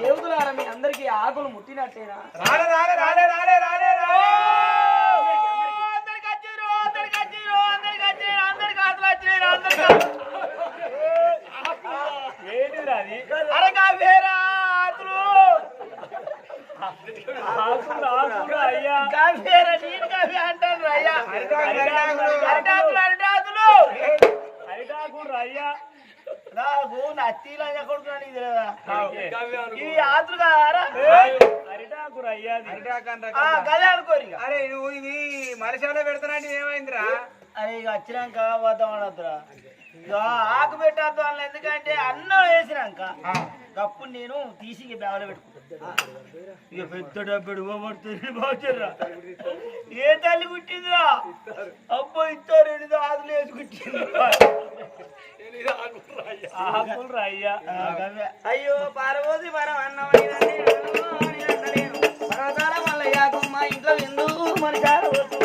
దేవుతులారా మీ అందరికి ఆకులు ముట్టినట్టేనా రాలే రాలే రాలే రాలే రాలే ఆకులు అయ్యా. అరిటాకులు, అరిటాకులు. అరిటాకులు అయ్యా నాకు నత్తిలా కొడుకున్నా నీకు తెలియదా? ఇవి ఆకులు కాదారా? అరిటాకులు అయ్యా అది. ఆ, గదే అనుకోరు ఇక. అరే నువ్వు ఇది మనిషిలో పెడతానంటే ఏమైందిరా అరే ఇక వచ్చినాక పోతాం అనొద్దురా ఇక ఆకు పెట్టద్దు ఎందుకంటే అన్నం వేసినాక అప్పుడు నేను తీసి ఇక బ్యాగులో పెట్టుకుంటా. ఇక పెద్ద డబ్బుడు పోబడుతుంది బాగురా ఏ తల్లి కుట్టిందిరా? అబ్బో ఇస్తారు ఎనిమిది ఆకులు వేసి కుట్టింది. ఆకులు అయ్యా. అయ్యో పారబోసి పరం అన్నం పర్వతాల మల్లయ్య మా ఇంట్లో ఎందుకు మన చాలవద్దు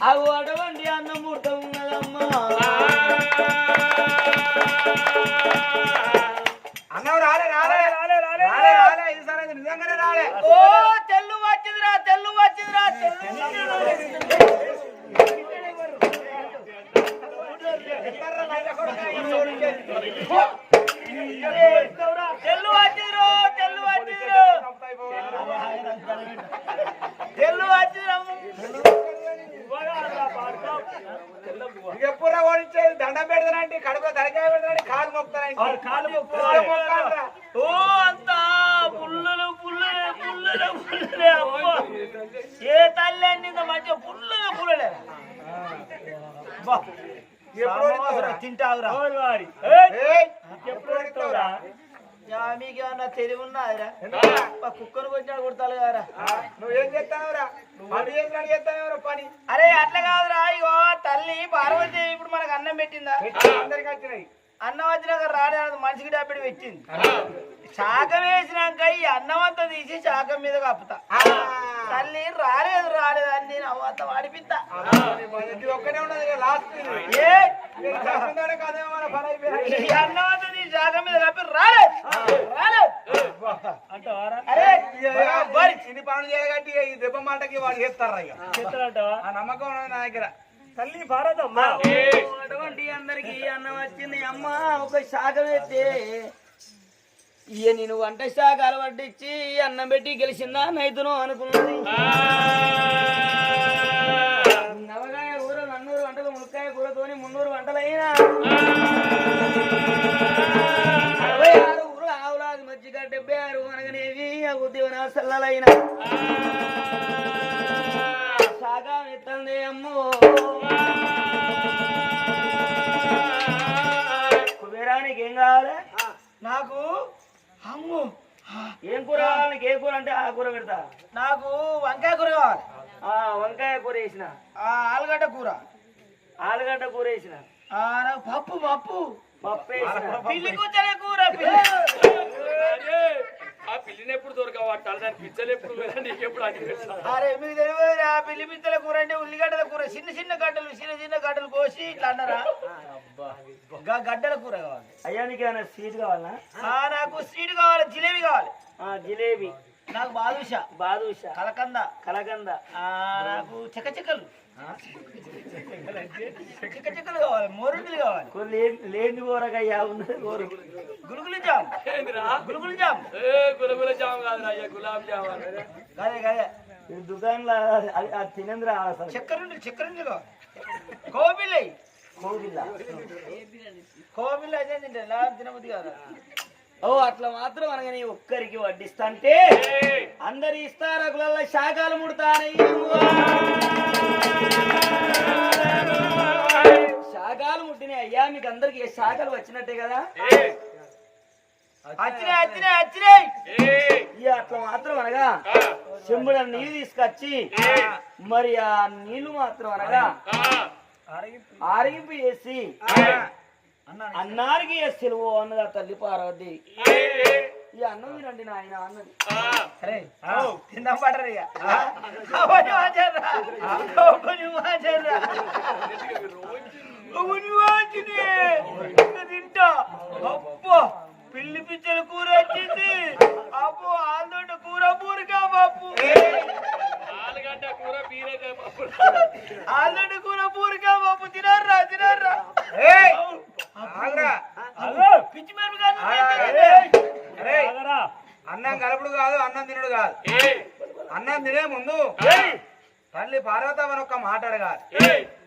అగో అటువంటి అన్నం పుడత ఉన్నదమ్మా అన్నం రాలే రాలే రాలే రాలే రాలే రాలే ఇది సరే ఇది నిజంగానే రాలే ఓ తెల్లు వచ్చిందిరా తెల్లు వచ్చిందిరా తెల్లు తెల్లు వచ్చిండ్రు తెల్లు వచ్చిండ్రు తెల్లు వచ్చిండ్రు ఇక ఎప్పుడు ఓడించేది దండం పెడతానంటే కడుపులో తలకాయ పెడతానంటే కాలు మొక్కుతానంటే కాలు. ఓ అంతా పుల్లలు పుల్లలే పుల్లలే పుల్లలే అమ్మా. ఏ తల్లి అన్నింత మంచిగా పుల్లలే. పుల్లలే ఎప్పుడు? తింటావురా. ఎప్పుడు మీకేమన్నా తెలివి ఉన్నదిరా? మా కుక్కను కొట్టినాడు కొడతారు కదరా. నువ్వేం చేస్తావురా? పని చేసినాడు చేస్తావురా పని? అరే అట్లా కాదురా ఇగో తల్లి పార్వతి ఇప్పుడు మనకు అన్నం పెట్టిందా? పెట్టి అందరికి వచ్చినాయి. అన్నం వచ్చినాక రాడే మనిషికి డబ్బుడు పెట్టింది. శాఖం వేసినాక ఈ అన్నం అంతా తీసి శాఖం మీద కప్పుతా. తల్లి రాలేదు రాలేదు అని నేను అవ్వంత వాడిపిస్తా ఒక్కనే ఉన్నది లాస్ట్. ఏ ఇది కాకుండానే కాదేమో మన పని అయిపోయింది. ఈ అన్నం అంతా తీసి శాఖం మీద కప్పి రాలేదు రాలేదు అరే మరి చిన్ని పనులు చేయగట్టి ఈ దెబ్బ మాటకి వాడు చేస్తారు ఇక? ఆ. నమ్మకం ఉన్నది నా దగ్గర. తల్లి భారతమ్మ. అటువంటి అందరికి అన్నం వచ్చింది. అమ్మ ఒక శాఖ ఇక నేను వంట శాఖ అలవట్టించి అన్నం పెట్టి గెలిచిందా? నైతును అనుకున్నది. పిల్లి కూర్చొని కూర ఆ పిల్లిని ఎప్పుడు దొరకబట్టాలి దాని పిచ్చలు ఎప్పుడు అరే మీకు తెలియదు ఆ పిల్లి పిత్తల కూర అంటే ఉల్లిగడ్డల కూర. చిన్న చిన్న గడ్డలు చిన్న చిన్న గడ్డలు కోసి ఇట్లా అన్నారా? గడ్డల కూర కావాలి. అయ్యా నీకు ఏమైనా స్వీట్ కావాలా? ఆ, నాకు స్వీట్ కావాలి జిలేబీ కావాలి. జిలేబీ. నాకు బాదుషా. బాదుషా. కలకంద. కలకంద. ఆ, నాకు చెక్క చెక్కలు. చెక్క చెక్కలు కావాలి మోరుండిలు కావాలి. లేని కూరగాయ ఉన్నది కూర గురుగులు జామ్. గురుగులు జామ్. ఏ గులగుల జామ్ కాదు అయ్యా గులాబ్ జామ్ గదే గదే. దుకాణంలో అది అది తినేందుకు రావాలి అసలు. చక్కెర చక్కెర కావాలి. కోపిల్లయి కోవిల్ల కోవిల్ అయితే తింటే ఎలా తినబుద్ధి కాదు? ఓ అట్లా మాత్రం అనగా నీ ఒక్కరికి వడ్డిస్తాంటే అందరి ఇస్తారకులలో శాఖలు ముడతానయ్యి శాఖలు ముట్టినాయి అయ్యా మీకు అందరికి ఏ శాఖలు వచ్చినట్టే కదా? అట్లా మాత్రం అనగా చెంబుల నీళ్ళు తీసుకొచ్చి మరి ఆ నీళ్ళు మాత్రం అనగా ఆరగింపు చేసి అన్నారికి సెలవు అన్నది ఆ తల్లి పార్వతి. ఈ అన్నం తినండి నాయన అన్నది. తిందాం పడరు ఇక. తింటా. అబ్బో పిల్లి పిచ్చల కూర వచ్చింది. అబ్బో ఆందోట కూర పూరికా బాపు. ఆలుగడ్డ కూర బీరకాయ పప్పు కూర తినర్రా తినర్రా పిచ్చి మిరపకాయలు అన్నం కలుపుడు కాదు అన్నం తినుడు కాదు. అన్నం తినే ముందు తల్లి పార్వతమ్మని ఒక్క మాట అడగాలి.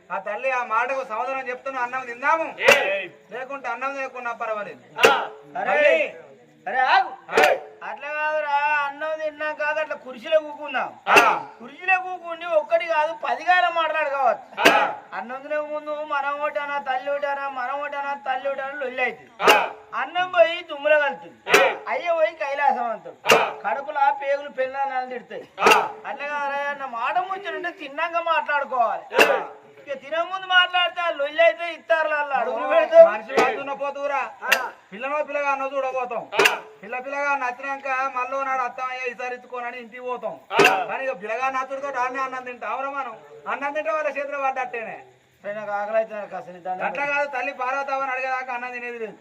ఆ తల్లి ఆ మాటకు సమాధానం చెప్తున్నా అన్నం తిందాము? లేకుంటే అన్నం లేకున్నా పర్వాలేదు. అరే అరే ఆగు. అట్లా కాదురా అన్నం తిన్నాక అట్లా కుర్చీలో కూకుందాం. కుర్చీలో కూకుండి ఒక్కటి కాదు పది కాలం మాట్లాడు కావచ్చు. అన్నం తినే ముందు మనం ఒకటానా తల్లి ఒకటానా మనం ఒకటానా తల్లి ఒకటానా లొల్లి అవుతుంది. అన్నం పోయి తుమ్ముల కలుతుంది. అయ్య పోయి కైలాసం అంటాడు కడుపులో పేగులు పెళ్ళాలని తిడతాయి. అట్లా కాదురా అన్న మాట ముచ్చటుంటే తిన్నాక మాట్లాడుకోవాలి. ఇక తినే ముందు మాట్లాడితే లొల్లి అయితే ఇస్తారు అడుగులు మనిషి వాడుతున్న పోతురా పిల్లలో పిల్లగా అన్న చూడబోతాం. పిల్ల పిల్లగా నచ్చినాక మళ్ళీ నాడు అత్తమయ్య ఈసారి ఎత్తుకోనని ఇంటికి పోతాం. కానీ ఇక పిల్లగా నచ్చుడుతో అన్నీ అన్నం తింటాం. మనం అన్నం తింటే వాళ్ళ చేతిలో పడ్డట్టేనే. నాకు ఆకలి కాస్త అట్లా కాదు తల్లి పార్వతమ్మని అడిగేదాకా అన్నం తినేది లేదు.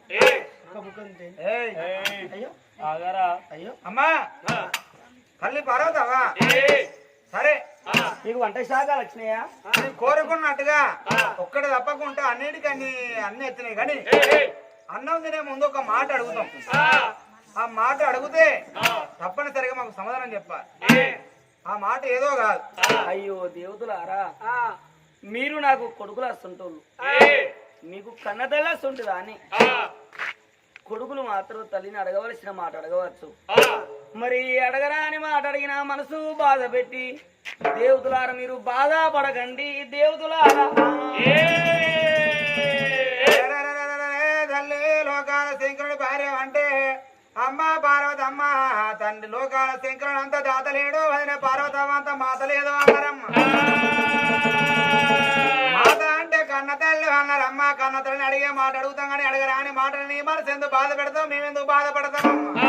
ఒక్క బుక్క తింటే. ఏయ్. అయ్యో. అయ్యో. అమ్మా. తల్లి సరే. మీకు వంట శాఖలు వచ్చినాయా నీ కోరుకున్నట్టుగా ఒక్కటి తప్పకుండా అన్నిటికీ అన్ని అన్ని వచ్చినాయి కానీ అన్నం తినే ముందు ఒక మాట అడుగుతాం ఆ మాట అడిగితే తప్పనిసరిగా మాకు సమాధానం చెప్పాలి. ఆ మాట ఏదో కాదు. అయ్యో దేవతలారా మీరు నాకు కొడుకులు వస్తుంటోళ్ళు మీకు కన్నతల్లి వస్తుంటుందా అని కొడుకులు మాత్రం తల్లిని అడగవలసిన మాట అడగవచ్చు. మరి అడగరా అని మాట అడిగిన మనసు బాధ పెట్టి దేవతలార మీరు బాధపడకండి దేవతలారా. తల్లి లోకాల శంకరుడి భార్య అంటే అమ్మ పార్వతమ్మ తండ్రి లోకాల శంకరుడు అంత దాతలేడు వదిన పార్వతమ్మ అంత మాతలేదు అన్నారమ్మ. మాత అంటే కన్న తల్లి అన్నారమ్మ కన్న తల్లిని అడిగే మాట అడుగుతాం కానీ అడగరా అని మాటని మనసు ఎందుకు బాధ పెడతాం? మేమెందుకు బాధపడతామమ్మా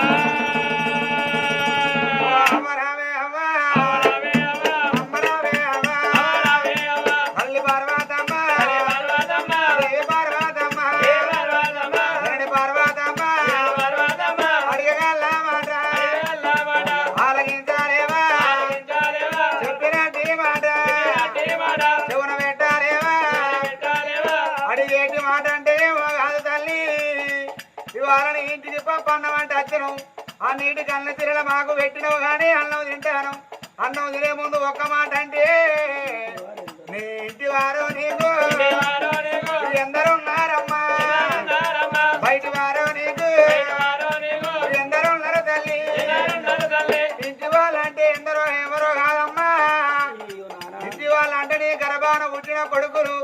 పప్పన్నం ఆ నీటి కన్న తిరల మాకు పెట్టినవు కానీ అన్నం తింటాను. అన్నం తినే ముందు ఒక్క మాట అంటే నీ ఇంటి వారు నీకు ఎందరు ఉన్నారమ్మా బయట వారు నీకు ఎందరు ఉన్నారు తల్లి. ఇంటి వాళ్ళంటే ఎందరో ఎవరో కాదమ్మా. ఇంటి వాళ్ళంటే నీ గర్భాన పుట్టిన కొడుకులు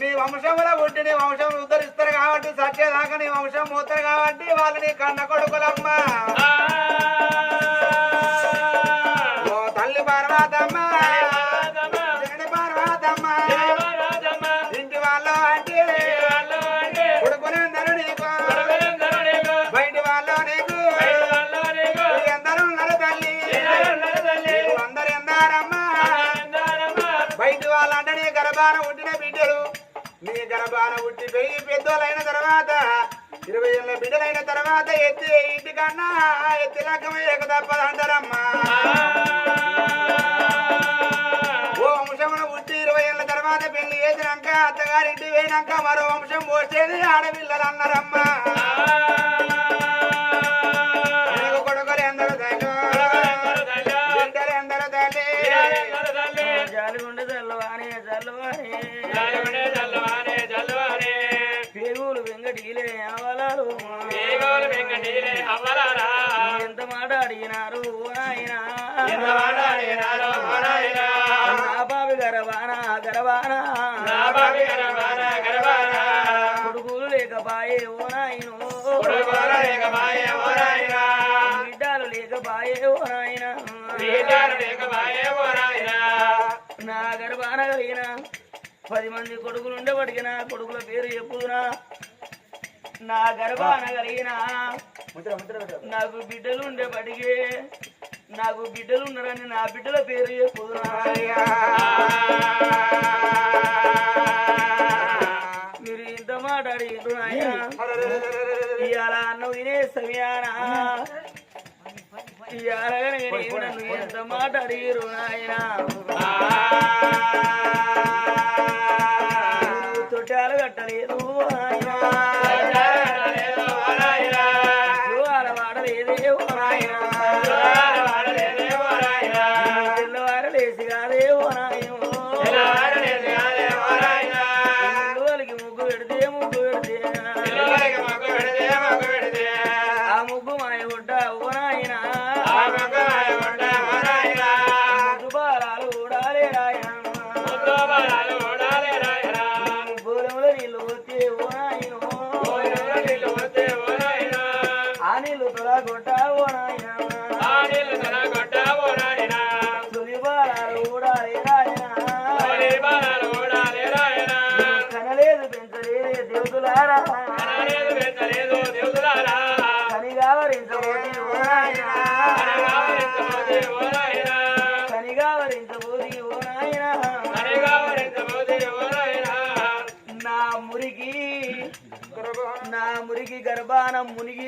నీ వంశంలో పుట్టి వంశం ఉద్ధరిస్తారు. సత్యదాకా నీ వంశం మూతారు కాబట్టి వాళ్ళు నీ కన్న కొడుకులమ్మా. పెరిగి పెద్దోళ్ళైన తర్వాత ఇరవై ఏళ్ళ బిడ్డలైన తర్వాత ఎత్తి ఇంటికన్నా ఎత్తి లగ్గం తప్పదంటారమ్మా ఓ వంశమున పుట్టి ఇరవై ఏళ్ళ తర్వాత పెళ్ళి చేసినాక అత్తగారింటి పోయినాక మరో వంశం పోసేది ఆడపిల్లలు అన్నారమ్మా. నా గర్భాన కలిగిన పది మంది కొడుకులు ఉండబడిగిన కొడుకుల పేరు చెప్పుదునా. నా గర్భాన కలిగిన నాకు బిడ్డలు ఉండేబడిగే నాకు బిడ్డలు ఉన్నారని నా బిడ్డల పేరు చెప్పుదునా. మీరు ఇంత మాట అడిగిండ్రు నాయన. ఇవాళ అన్నం తినే సమయానా నన్ను ఎంత మాట అడిగిరు నాయన? తొట్టాలు కట్టలేదు.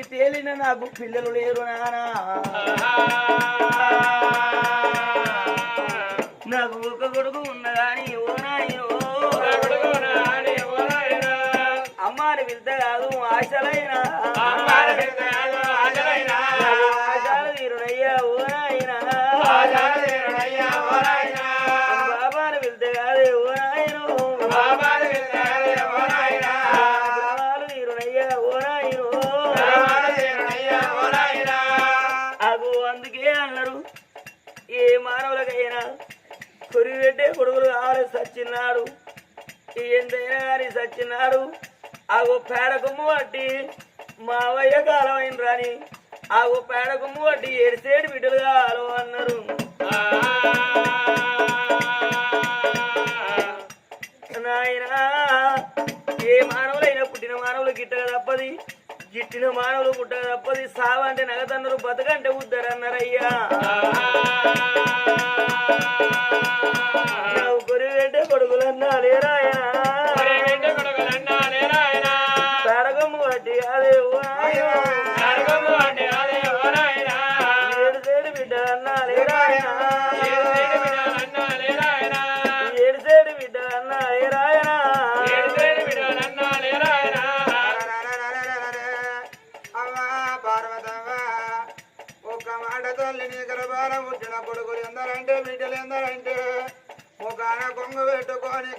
తేలిన నాకు పిల్లలు లేరు నానా నాకు ఒక కొడుకు ఉన్నదాని ఓ నాయనో. అమ్మాని విద్ద కాదు ఆశలైనా. ఆశలు తీరునయ్యా ఓ నాయనా కావాలి సచ్చిన్నాడు ఎంతైనా కానీ సచ్చిన్నాడు ఆగో పేడకుమ్ము వడ్డి. మావయ్య కాలం అయిన రాని ఆగో పేడకుమ్ము వడ్డి. ఏడిసేడు బిడ్డలు కాలు అన్నారు. నాయనా ఏ మానవులైనా పుట్టిన మానవులు గిట్టక తప్పది. గిట్టిన మానవులు పుట్టక తప్పది. సావంటే నగతన్నారు బతకంటే ఉద్దరన్నారయ్యా.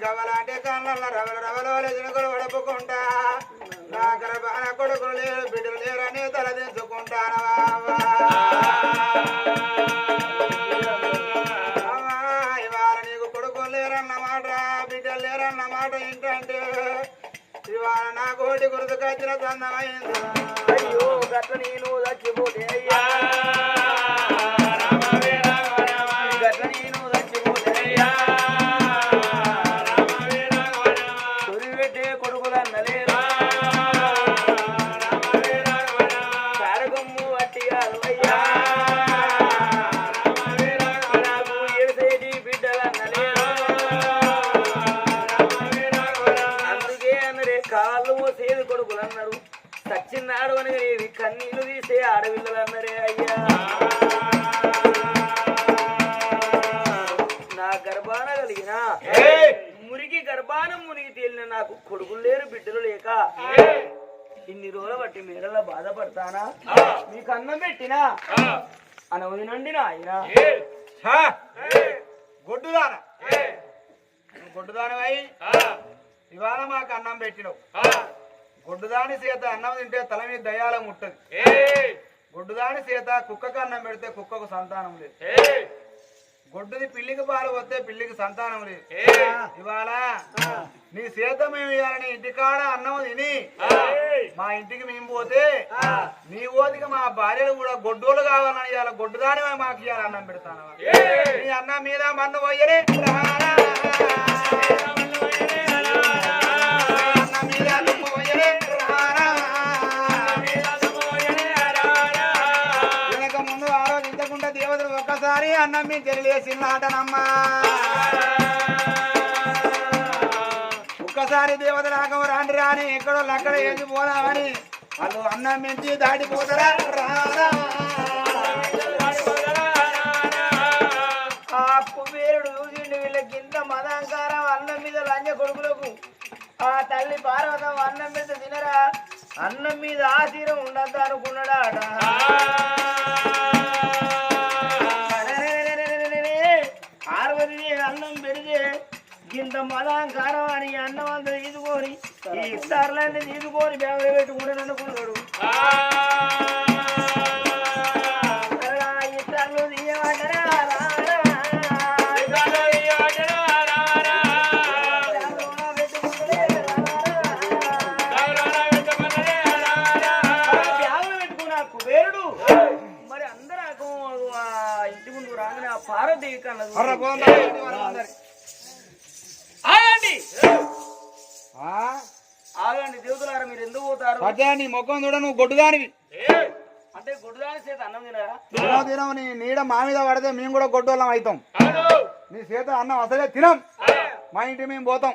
పెట్టుకొని గవలాంటి కళ్ళ రవల రవల చినుకులు వడుపుకుంటా నా గర్భాన కొడుకులు లేరు బిడ్డలు లేరని తలదించుకుంటానవా ఇవాళ నీకు కొడుకులు లేరన్నమాట బిడ్డలు లేరన్నమాట ఏంటంటే ఇవాళ నా కోటి గుర్తుకొచ్చిన చందమైంది మునిగి తేలిన నాకు కొడుకులు లేరు బిడ్డలు లేక. ఇన్ని రోజుల బట్టి మేడల బాధపడతానా? మీకు అన్నం పెట్టినా? అనవది నుండి నాయన గొడ్డుదాన. గొడ్డుదానవై ఇవాళ మాకు అన్నం పెట్టినావు. గొడ్డుదాని చేత అన్నం తింటే తల మీద దయాలం ముట్టదు. గొడ్డుదాని చేత కుక్కకు అన్నం పెడితే కుక్కకు సంతానం లేదు. గొడ్డుది పిల్లికి పాలు వస్తే పిల్లికి సంతానం లేదు ఇవాళ నీ చేత మేము ఇవ్వాలని ఇంటికాడ అన్నం తిని మా ఇంటికి మేము పోతే నీ ఓదికి మా భార్యలు కూడా గొడ్డోలు కావాలని ఇవాళ గొడ్డుదాని మాకు ఇవాళ అన్నం పెడతాను నీ అన్నం మీద మన్ను పోయరే మరి అన్నం మీ తెలియసిందాటనమ్మా ఒక్కసారి దేవత రాకం రాండి రాని ఎక్కడో లక్కడ ఏది పోదామని వాళ్ళు అన్నం మించి దాటిపోతారా? రారా. ఆ కుబేరుడు చూసిండు వీళ్ళకి ఇంత మదాంకారం అన్నం మీద లంజ కొడుకులకు. ఆ తల్లి పార్వతం అన్నం మీద తినరా? అన్నం మీద ఆశీరం ఉండద్దు అనుకున్నాడా ఇంత మదాంకారం అని అన్నం అంతా తీసుకొని ఈ ఇస్తారులన్నీ తీసుకొని బేవలు పెట్టుకుంటాను అనుకున్నాడు ఇస్తార్లు తీయమంటారా? బ్యాగులు మరి అందరూ ఇంటి ముందు రాగానే ఆ పార్వదేవి కన్నది ఆగండి దేవతలారా మీరు ఎందుకు పోతారు? పద్యా, నీ ముఖం చూడ నువ్వు గొడ్డుదానివి. అంటే గుడ్డుదాని చేత అన్నం తినరా? తినవు నీ నీడ మా మీద పడితే మేము కూడా గొడ్డోళ్ళం అవుతాం. నీ చేత అన్నం అసలే తినం. మా ఇంటి మేము పోతాం.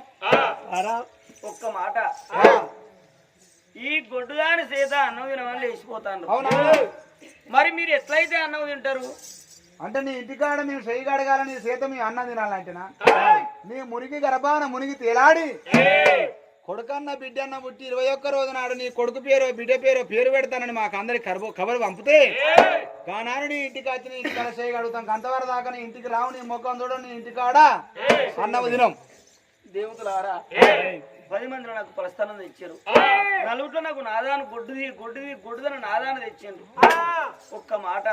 ఒక్క మాట. ఈ గొడ్డుదాని చేత అన్నం తినమని లేచిపోతాను. అవునా? మరి మీరు ఎట్లయితే అన్నం తింటారు? అంటే నీ ఇంటికాడ మేము చెయ్యి కడగాల నీ చేత మీ అన్నం తినాలంటేనా? నీ మునిగి గర్భాన మునిగి తేలాడి. కొడుకన్న బిడ్డన్న పుట్టి ఇరవై ఒక్క రోజు నాడు నీ కొడుకు పేరు బిడ్డ పేరు పేరు పెడతానని మాకు అందరికి కరబో కబరు పంపితే. కానాడు నీ ఇంటికి వచ్చి నీ ఇంటికాడ చేయి కడుగుతాం కంతవర దాకా నీ ఇంటికి రావు నీ ముఖం చూడ నీ ఇంటికాడ అన్నం దినం. దేవతలారా పది మంది నాకు ప్రస్థానం తెచ్చారు. నలుగుట్లో నాకు నాదాను గొడ్డుది గొడ్డుది గొడ్డుదని నాదాన తెచ్చిండ్రు. ఒక్క మాట.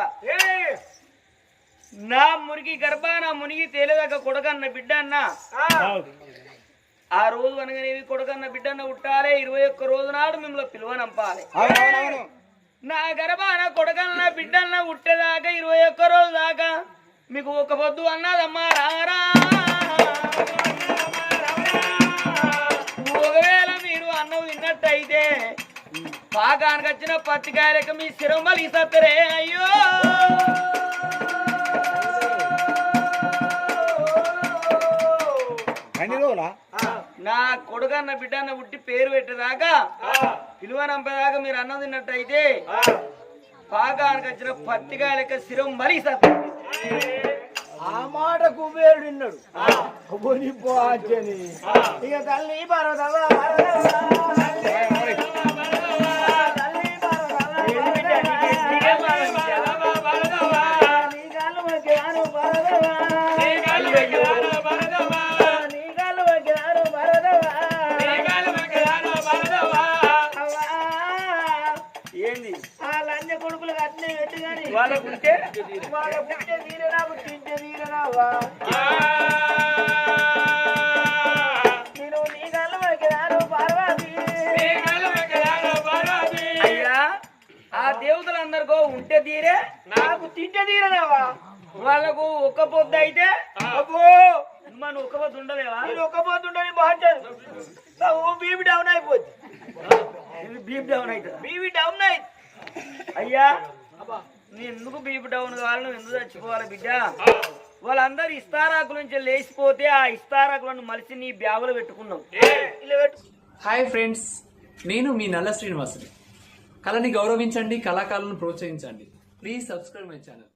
నా మురికి గర్భాన మునిగి తేలేదాకా కొడకన్న బిడ్డ అన్న ఆ రోజు అనగానేవి కొడకన్న బిడ్డన్న ఉట్టాలే ఇరవై ఒక్క రోజు నాడు మిమ్మల్ని పిలువనంపాలి. నా గర్భాన కొడకన్న బిడ్డన్న ఉట్టేదాకా ఇరవై ఒక్క రోజు దాకా మీకు ఒక పొద్దు అన్నదమ్మా రారా ఒకవేళ మీరు అన్నం తిన్నట్టయితే పాకానికి వచ్చిన పత్తికాయలకి మీ శిరమలి సత్తరే అయ్యో. అన్ని రోజులా నా కొడుకన్న బిడ్డన్న ఉట్టి పేరు పెట్టేదాకా పిలువనంపేదాకా మీరు అన్నం తిన్నట్టయితే పాకానికి వచ్చిన పత్తికాయలకి శిరం మరీ సత్తరే ఆ మాట కుబేరుడు విన్నాడు ఇక తల్లి పర్వతమా పర్వతమా, తల్లి వాళ్ళకుంటే వాళ్ళ పుట్టే తీరనా పుట్టింటే తీరనావా నేను నీ కళ్ళు మొక్కినాను పార్వతి. అయ్యా ఆ దేవతలందరికో ఉంటే తీరే నాకు తింటే తీరనావా వాళ్ళకు ఒక్క పొద్దు అయితే మన ఒక్క పొద్దు ఉండలేవా? నేను ఒక్క బాగుంటుంది ఓ బీబీ డౌన్ అయిపోద్ది. బీప్ డౌన్ అవుతుంది. బీబీ డౌన్ అయి అయ్యా నీ ఎందుకు బీప్ డౌన్ కావాలి? నువ్వు ఎందుకు చచ్చిపోవాలి బిడ్డ? వాళ్ళందరూ ఇస్తారాకుల నుంచి లేచిపోతే ఆ ఇస్తారాకులను మలిసి నీ బ్యాగులో పెట్టుకున్నావు. ఇలా పెట్టు. హాయ్ ఫ్రెండ్స్ నేను మీ నల్ల శ్రీనివాసుని. కళని గౌరవించండి కళాకారులను ప్రోత్సహించండి. Please subscribe my channel